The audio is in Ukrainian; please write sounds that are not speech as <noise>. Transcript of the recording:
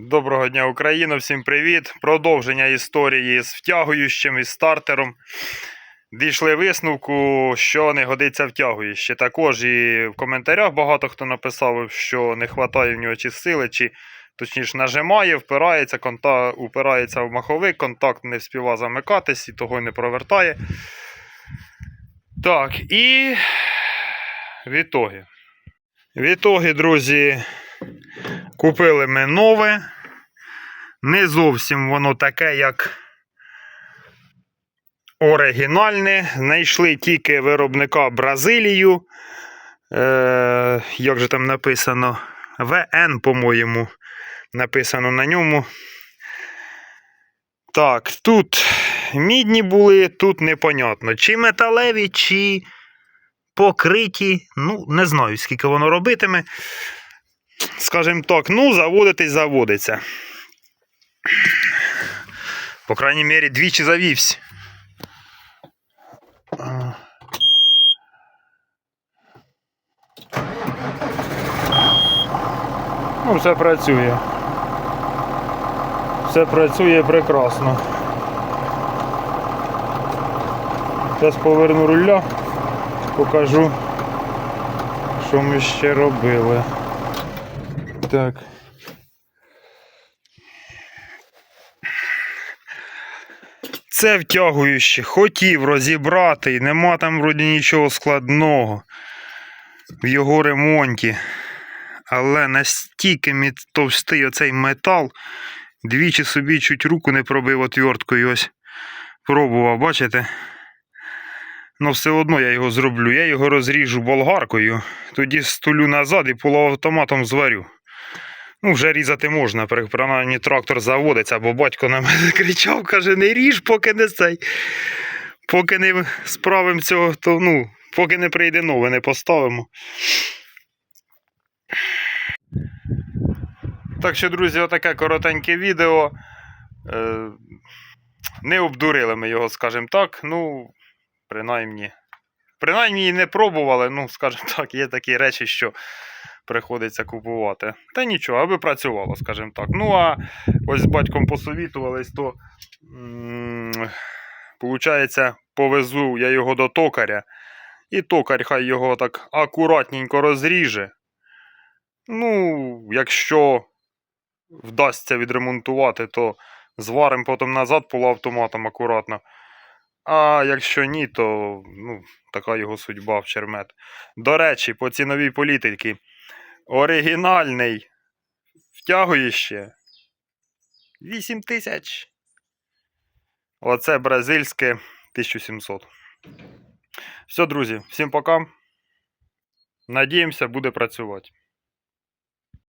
Доброго дня, Україна! Всім привіт! Продовження історії з втягуючим і стартером. Дійшли висновку, що не годиться втягующе. Також і в коментарях багато хто написав, що не вистачає в нього чи сили, чи точніше нажимає, впирається, конта... упирається в маховик, контакт не вспіва замикатись і того не провертає. Так, і відтоги. Відтоги, друзі, Купили ми нове. Не зовсім воно таке, як оригінальне. Знайшли тільки виробника Бразилію. Е, як же там написано? ВН, по-моєму, написано на ньому. Так, тут мідні були, тут непонятно. Чи металеві, чи покриті. Ну, не знаю, скільки воно робитиме скажімо так, ну, заводитись заводиться. По крайній мірі, двічі завівся. Ну, все працює. Все працює прекрасно. Зараз поверну руля, покажу, що ми ще робили. Так. Це втягующе. Хотів розібрати, нема там вроді нічого складного в його ремонті. Але настільки товстий оцей метал, двічі собі чуть руку не пробив отверткою. Ось пробував, бачите? Ну, все одно я його зроблю. Я його розріжу болгаркою, тоді стулю назад і полуавтоматом зварю. Ну, вже різати можна, при- принаймні трактор заводиться, бо батько на мене <laughs> кричав, каже, не ріж, поки не цей. Поки не справимо цього, то ну, поки не прийде нове, не поставимо. Так що, друзі, отаке коротеньке відео. Е, не обдурили ми його, скажімо так. Ну, принаймні. Принаймні не пробували, ну, скажімо так, є такі речі, що приходиться купувати. Та нічого, аби працювало, скажімо так. Ну, а ось з батьком посовітувались, то получається, повезу я його до токаря, і токар хай його так акуратненько розріже. Ну, якщо вдасться відремонтувати, то зваримо потім назад полуавтоматом акуратно. А якщо ні, то ну, така його судьба в чермет. До речі, по ціновій політиці. Оригінальний втягуєще 8 тисяч. Оце бразильське 1700. Все, друзі, всім пока. Надіємося, буде працювати.